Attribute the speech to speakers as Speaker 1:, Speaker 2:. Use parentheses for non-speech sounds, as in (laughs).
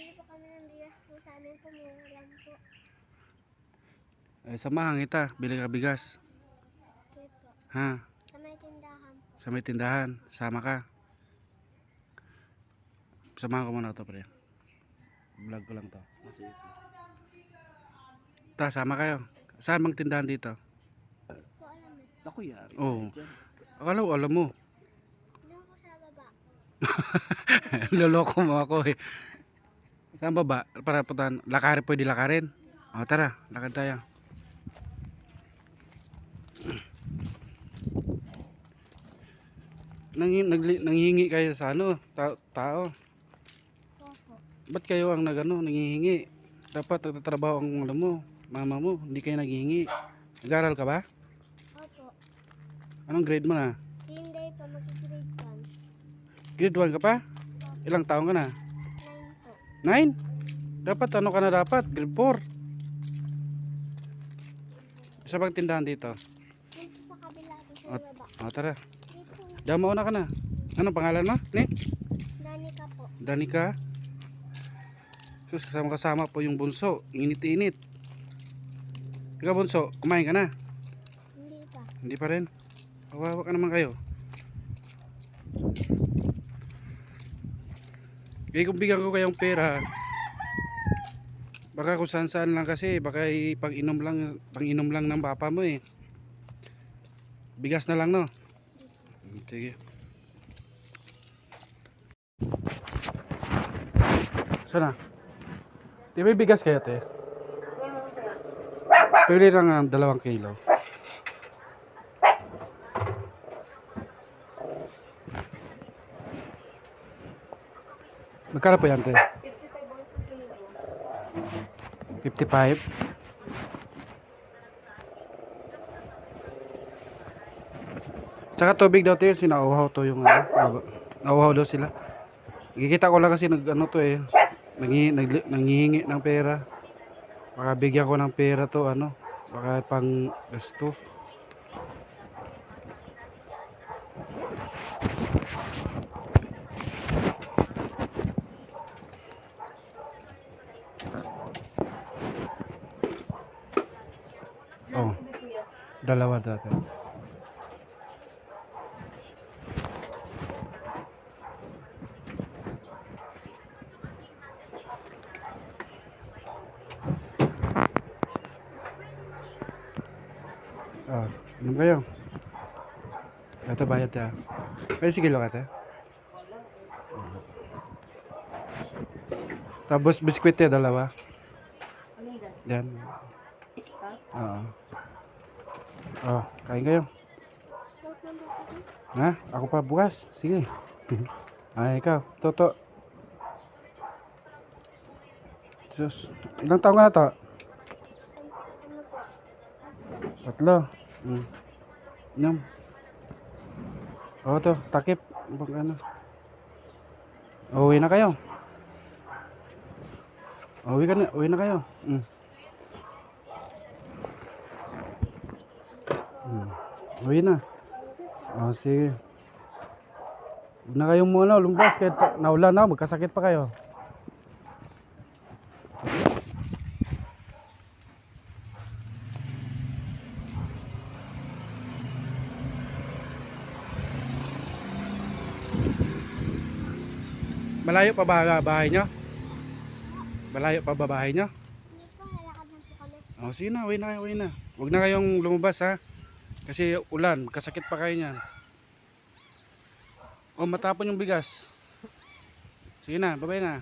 Speaker 1: Bili po kami ng bigas po sa amin po. Mura lang po.
Speaker 2: Eh, samahan kita. Bili ka bigas.
Speaker 1: Okay po.
Speaker 2: Ha?
Speaker 1: Sa may tindahan po.
Speaker 2: Sa may tindahan. Sama ka. Samahan ko muna ito, pre. Vlog ko lang to. Kasi easy. Ta, sama kayo. Saan bang tindahan dito?
Speaker 1: Po alam eh.
Speaker 3: Ako yari.
Speaker 2: Oo. Akala ko, alam mo.
Speaker 1: Doon po sa baba. (laughs)
Speaker 2: Loloko mo ako eh. Saan ba ba? Para putan. Lakarin, pwede lakarin. O, tara. Lakad tayo. Nangi, nagli, nanghihingi kayo sa ano, ta- tao. Ba't kayo ang nagano, nanghihingi? Dapat nagtatrabaho ang alam mo, mama mo, hindi kayo naghihingi. Nag-aral ka ba?
Speaker 1: Opo.
Speaker 2: Anong grade mo na?
Speaker 1: Hindi po. Mag-grade 1.
Speaker 2: Grade 1 ka pa? Ilang taong ka na?
Speaker 1: 9 po.
Speaker 2: 9? Dapat ano ka na dapat? Grade 4. Isa bang tindahan dito?
Speaker 1: Po sa kabila po sa baba.
Speaker 2: O tara,
Speaker 1: Dito.
Speaker 2: dama na ka na. Ano pangalan mo? Ni?
Speaker 1: Danica po.
Speaker 2: Danica? Sus, kasama-kasama po yung bunso. Init-init. Ikaw bunso, kumain ka na?
Speaker 1: Hindi pa.
Speaker 2: Hindi pa rin? Kawawa ka naman kayo. Eh kung bigyan ko kayong pera, baka kung saan saan lang kasi, baka pang inom lang, pang inom lang ng papa mo eh. Bigas na lang no? Sige. Sana? Di ba bigas kayo te? Pwede lang ang dalawang kilo. Magkano po yan, te? 55. Tsaka tubig daw, te. Sinauhaw to yung ano. Nauhaw daw sila. Nakikita ko lang kasi nag ano to eh. Nangi, nag, nangihingi ng pera. Baka bigyan ko ng pera to ano. Baka pang gasto. Dalawa dati. Ah, inom kayo. Ito bayad ya. Ay, sige lang ate. Tapos biskwit ya, dalawa. Yan. Oo. Oh, kain kayo. Ha? Ako pa bukas. Sige. (laughs) Ay, ikaw. Toto. Sus. Ilang taon ka na to? Tatlo. Mm. Inom. Oo to, takip. Bang ano. Uwi na kayo. Uwi ka na, uwi na kayo. Mm. Uwi na. Oh, sige. Huwag na kayong muna lumbas kahit pa- naulan na, magkasakit pa kayo. Malayo pa ba bahay nyo? Malayo pa ba bahay nyo? Oh, sige na, uwi na uwi na. Huwag na kayong lumabas ha. Kasi ulan, kasakit pa kayo niyan. O, matapon yung bigas. Sige na, babay na.